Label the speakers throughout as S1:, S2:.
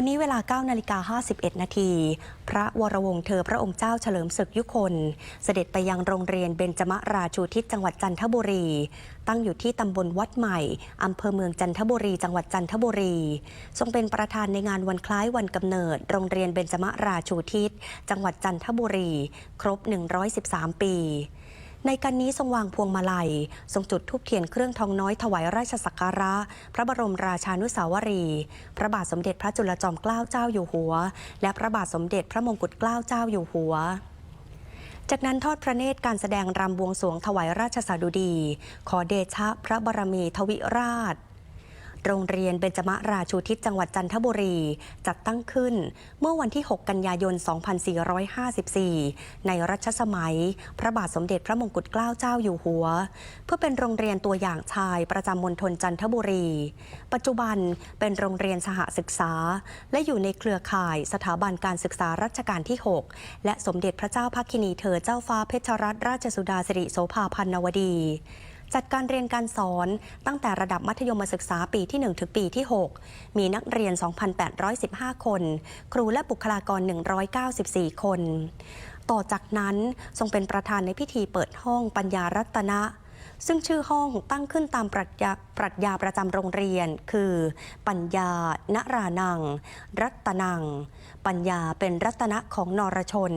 S1: วันนี้เวลา9นาฬิกา51 นาที พระวรวงศ์เธอพระองค์เจ้าเฉลิมศึกยุคน เสด็จไปยังโรงเรียนเบญจมราชูทิศจังหวัดจันทบุรี ตั้งอยู่ที่ตำบลวัดใหม่ อำเภอเมืองจันทบุรี จังหวัดจันทบุรี ทรงเป็นประธานในงานวันคล้ายวันกำเนิด โรงเรียนเบญจมราชูทิศจังหวัดจันทบุรี ครบ 113 ปี ในการนี้ทรงวางพวงมาลัย ทรงจุดทูบเทียนเครื่องทองน้อยถวายราชสักการะ พระบรมราชานุสาวรี พระบาทสมเด็จพระจุลจอมเกล้าเจ้าอยู่หัว และพระบาทสมเด็จพระมงกุฎเกล้าเจ้าอยู่หัวจากนั้นทอดพระเนตรการแสดงรำบวงสวงถวายราชสาดุดี ขอเดชะพระบรมีทวิราช โรงเรียนเบญจมราชูทิศจังหวัดจันทบุรี จัดตั้งขึ้นเมื่อวันที่ 6 กันยายน 2454 ในรัชสมัย พระบาทสมเด็จพระมงกุฎเกล้าเจ้าอยู่หัว เพื่อเป็นโรงเรียนตัวอย่างชายประจำมณฑลจันทบุรี ปัจจุบันเป็นโรงเรียนสหศึกษา และอยู่ในเครือข่ายสถาบันการศึกษารัชกาลที่ 6 และสมเด็จพระเจ้าพักคินีเธอเจ้าฟ้าเพชรรัตนราชสุดาสิริโสภาพันนวดี จัดการเรียนการสอนตั้งแต่ระดับมัธยมศึกษาปีที่ 1 ถึงปีที่ 6 มีนักเรียน 2,815 คน ครูและบุคลากร 194 คน ต่อจากนั้นทรงเป็นประธานในพิธีเปิดห้องปัญญารัตนะ ซึ่งชื่อห้องตั้งขึ้นตามปรัชญาปรัชญาประจำโรงเรียน คือ ปัญญานรานัง รัตนัง ปัญญาเป็นรัตนะของนรชน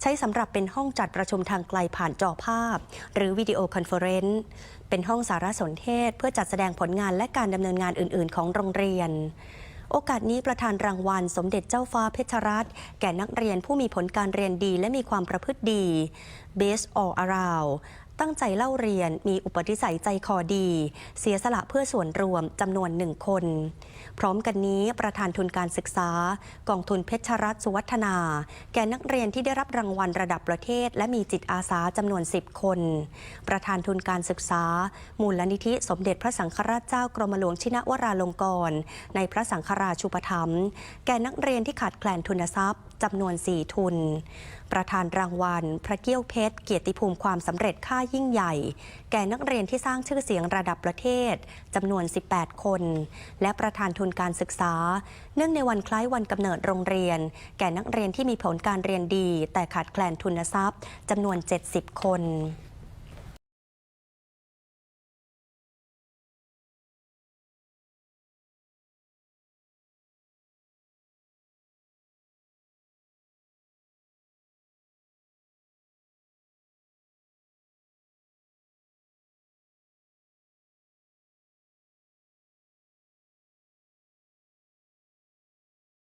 S1: ใช้สำหรับเป็นห้องจัดประชุมทางไกลผ่านจอภาพ หรือวิดีโอคอนเฟอเรนซ์เป็นห้องสารสนเทศ เพื่อจัดแสดงผลงานและการดำเนินงานอื่น ๆ ของโรงเรียนโอกาสนี้ประธานรางวัลสมเด็จเจ้าฟ้าเพชรรัตน์แก่นักเรียนผู้มีผลการเรียนดีและมีความประพฤติดี Best All Around ตั้งใจเล่าเรียน มีอุปนิสัยใจคอดี เสียสละเพื่อส่วนรวมจำนวนหนึ่งคน พร้อมกันนี้ประธานทุนการศึกษา กองทุนเพชรรัตน์สุวัฒนา แก่นักเรียนที่ได้รับรางวัลระดับประเทศ และมีจิตอาสาจำนวน 10 คน ประธานทุนการศึกษา มูลนิธิสมเด็จพระสังฆราชเจ้ากรมหลวงชินวราลงกรณ์ในพระสังฆราชูปถัมภ์แก่นักเรียนที่ขาดแคลนทุนทรัพย์จำนวน 4 ทุน ประธานรางวัล พระเกี้ยวเพชรเกียรติภูมิความสำเร็จค่ายิ่งใหญ่ แก่นักเรียนที่สร้างชื่อเสียงระดับประเทศจำนวน 18 คน และประธานทุนการศึกษา เนื่องในวันคล้ายวันกำเนิดโรงเรียน แก่นักเรียนที่มีผลการเรียนดี แต่ขาดแคลนทุนทรัพย์จำนวน 70 คน